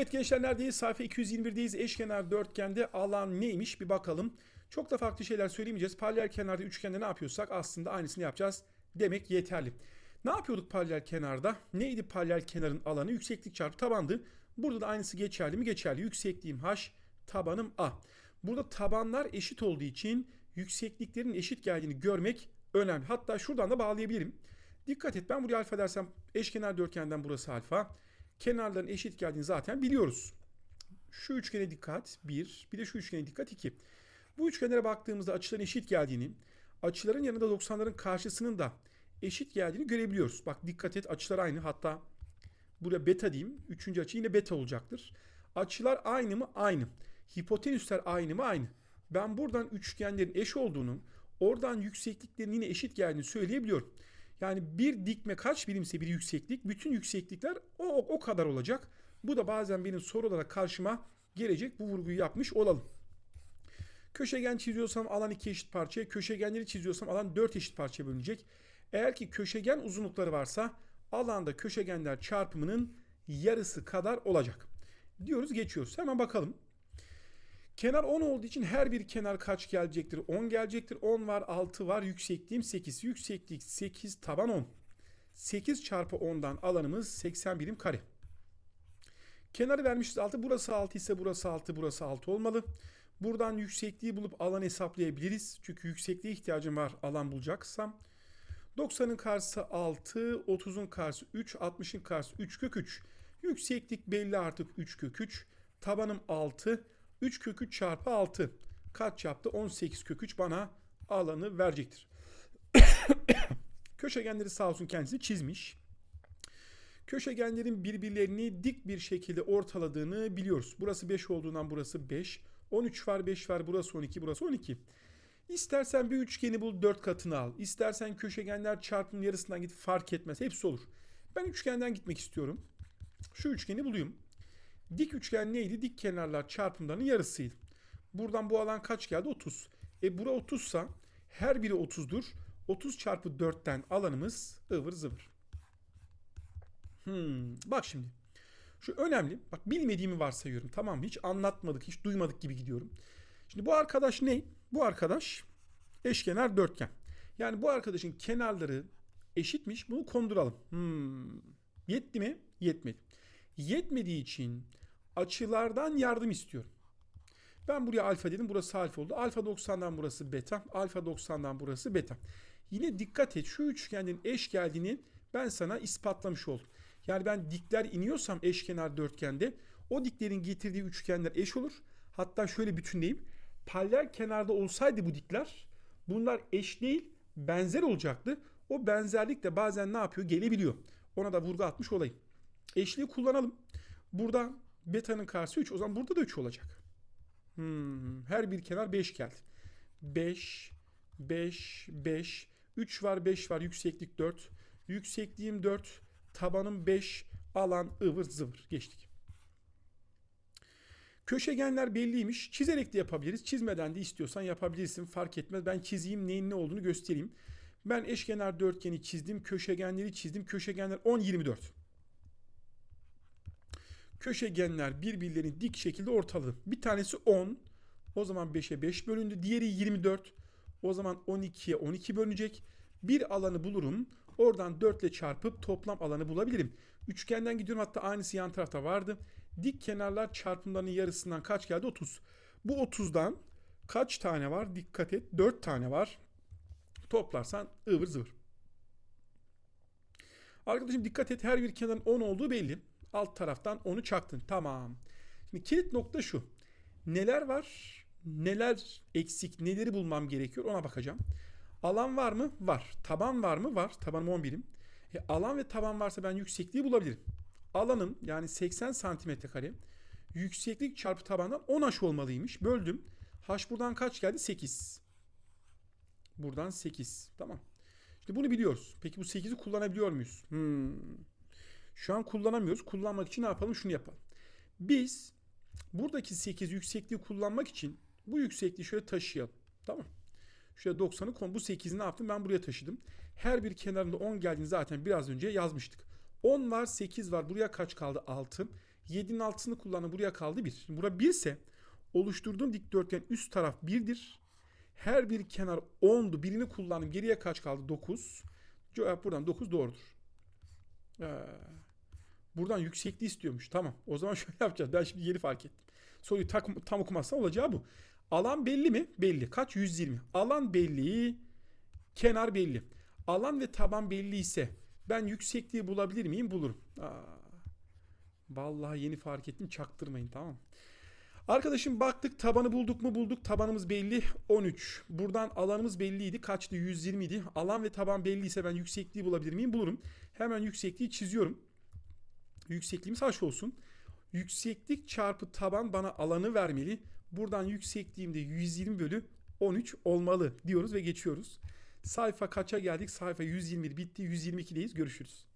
Evet gençler neredeyiz? Sayfa 221'deyiz. Eşkenar dörtgende alan neymiş bir bakalım. Çok da farklı şeyler söylemeyeceğiz. Paralel kenarda üçgende ne yapıyorsak aslında aynısını yapacağız demek yeterli. Ne yapıyorduk paralel kenarda? Neydi paralel kenarın alanı? Yükseklik çarpı tabandı. Burada da aynısı geçerli mi? Geçerli. Yüksekliğim h, tabanım a. Burada tabanlar eşit olduğu için yüksekliklerin eşit geldiğini görmek önemli. Hatta şuradan da bağlayabilirim. Dikkat et ben buraya alfa dersem eşkenar dörtgenden burası alfa. Kenarların eşit geldiğini zaten biliyoruz. Şu üçgene dikkat 1, bir de şu üçgene dikkat 2. Bu üçgenlere baktığımızda açıların eşit geldiğini, açıların yanında 90'ların karşısının da eşit geldiğini görebiliyoruz. Bak dikkat et açılar aynı. Hatta buraya beta diyeyim. Üçüncü açı yine beta olacaktır. Açılar aynı mı? Aynı. Hipotenüsler aynı mı? Aynı. Ben buradan üçgenlerin eş olduğunu, oradan yüksekliklerin yine eşit geldiğini söyleyebiliyorum. Yani bir dikme kaç birimse bir yükseklik, bütün yükseklikler o, o kadar olacak. Bu da bazen benim soru olarak karşıma gelecek. Bu vurguyu yapmış olalım. Köşegen çiziyorsam alan iki eşit parçaya, köşegenleri çiziyorsam alan dört eşit parçaya bölünecek. Eğer ki köşegen uzunlukları varsa alanda köşegenler çarpımının yarısı kadar olacak. Diyoruz geçiyoruz. Hemen bakalım. Kenar 10 olduğu için her bir kenar kaç gelecektir? 10 gelecektir. 10 var, 6 var. Yüksekliğim 8. Yükseklik 8, taban 10. 8 çarpı 10'dan alanımız 80 birim kare. Kenarı vermişiz 6. Burası 6 ise burası 6, burası 6 olmalı. Buradan yüksekliği bulup alan hesaplayabiliriz. Çünkü yüksekliğe ihtiyacım var alan bulacaksam. 90'ın karşısı 6, 30'un karşısı 3, 60'ın karşısı 3 kök 3. Yükseklik belli artık 3 kök 3. Tabanım 6. 3 kök 3 çarpı 6 kaç yaptı? 18 kök 3 bana alanı verecektir. Köşegenleri sağ olsun kendisi çizmiş. Köşegenlerin birbirlerini dik bir şekilde ortaladığını biliyoruz. Burası 5 olduğundan burası 5. 13 var 5 var burası 12 burası 12. İstersen bir üçgeni bul 4 katını al. İstersen köşegenler çarpımın yarısından git fark etmez. Hepsi olur. Ben üçgenden gitmek istiyorum. Şu üçgeni bulayım. Dik üçgen neydi? Dik kenarlar çarpımlarının yarısıydı. Buradan bu alan kaç geldi? 30. E bura 30 sa her biri 30'dur. 30 çarpı 4'ten alanımız ıvır zıvır. Hmm, bak şimdi. Şu önemli. Bak bilmediğimi varsayıyorum. Tamam mı? Hiç anlatmadık, hiç duymadık gibi gidiyorum. Şimdi bu arkadaş ne? Bu arkadaş eşkenar dörtgen. Yani bu arkadaşın kenarları eşitmiş. Bunu konduralım. Hmm. Yetti mi? Yetmedi. Yetmediği için açılardan yardım istiyorum. Ben buraya alfa dedim. Burası alfa oldu. Alfa 90'dan burası beta. Alfa 90'dan burası beta. Yine dikkat et. Şu üçgenin eş geldiğini ben sana ispatlamış oldum. Yani ben dikler iniyorsam eşkenar dörtgende o diklerin getirdiği üçgenler eş olur. Hatta şöyle bütünleyeyim. Paralel kenarda olsaydı bu dikler bunlar eş değil benzer olacaktı. O benzerlik de bazen ne yapıyor? Gelebiliyor. Ona da vurgu atmış olayım. Eşliği kullanalım. Burada beta'nın karşısı 3. O zaman burada da 3 olacak. Hmm, her bir kenar 5 geldi. 5, 5, 5. 3 var 5 var. Yükseklik 4. Yüksekliğim 4. Tabanım 5. Alan ıvır zıvır. Geçtik. Köşegenler belliymiş. Çizerek de yapabiliriz. Çizmeden de istiyorsan yapabilirsin. Fark etmez. Ben çizeyim neyin ne olduğunu göstereyim. Ben eşkenar dörtgeni çizdim. Köşegenleri çizdim. Köşegenler 10, 24 köşegenler birbirlerini dik şekilde ortaladı. Bir tanesi 10. O zaman 5'e 5 bölündü. Diğeri 24. O zaman 12'ye 12 bölünecek. Bir alanı bulurum. Oradan 4 ile çarpıp toplam alanı bulabilirim. Üçgenden gidiyorum hatta aynısı yan tarafta vardı. Dik kenarlar çarpımlarının yarısından kaç geldi? 30. Bu 30'dan kaç tane var? Dikkat et. 4 tane var. Toplarsan ıvır zıvır. Arkadaşım dikkat et her bir kenarın 10 olduğu belli. Alt taraftan onu çaktın. Tamam. Şimdi kilit nokta şu. Neler var? Neler eksik? Neleri bulmam gerekiyor? Ona bakacağım. Alan var mı? Var. Taban var mı? Var. Tabanım 10 birim. E, alan ve taban varsa ben yüksekliği bulabilirim. Alanım yani 80 santimetre kare. Yükseklik çarpı tabandan 10 h olmalıymış. Böldüm. H buradan kaç geldi? 8. Buradan 8. Tamam. İşte bunu biliyoruz. Peki bu 8'i kullanabiliyor muyuz? Hmm. Şu an kullanamıyoruz. Kullanmak için ne yapalım? Şunu yapalım. Biz buradaki 8 yüksekliği kullanmak için bu yüksekliği şöyle taşıyalım. Tamam. Şöyle 90'ı kon. Bu 8'i ne yaptım? Ben buraya taşıdım. Her bir kenarında 10 geldiğini zaten biraz önce yazmıştık. 10 var 8 var. Buraya kaç kaldı? 6. 7'nin altısını kullandım. Buraya kaldı 1. Şimdi bura 1 ise oluşturduğum dikdörtgen üst taraf 1'dir. Her bir kenar 10'du. Birini kullandım. Geriye kaç kaldı? 9. Cevap buradan 9 doğrudur. Ee, buradan yüksekliği istiyormuş. Tamam. O zaman şöyle yapacağız. Ben şimdi yeni fark ettim. Soruyu tam, tam okumazsam olacağı bu. Alan belli mi? Belli. Kaç? 120. Alan belli. Kenar belli. Alan ve taban belli ise ben yüksekliği bulabilir miyim? Bulurum. Aa, vallahi yeni fark ettim. Çaktırmayın tamam? Arkadaşım baktık tabanı bulduk mu bulduk. Tabanımız belli 13. Buradan alanımız belliydi. Kaçtı? 120 idi. Alan ve taban belliyse ben yüksekliği bulabilir miyim? Bulurum. Hemen yüksekliği çiziyorum. Yüksekliğimiz h olsun. Yükseklik çarpı taban bana alanı vermeli. Buradan yüksekliğim de 120 bölü 13 olmalı diyoruz ve geçiyoruz. Sayfa kaça geldik? Sayfa 121 bitti. 122'deyiz. Görüşürüz.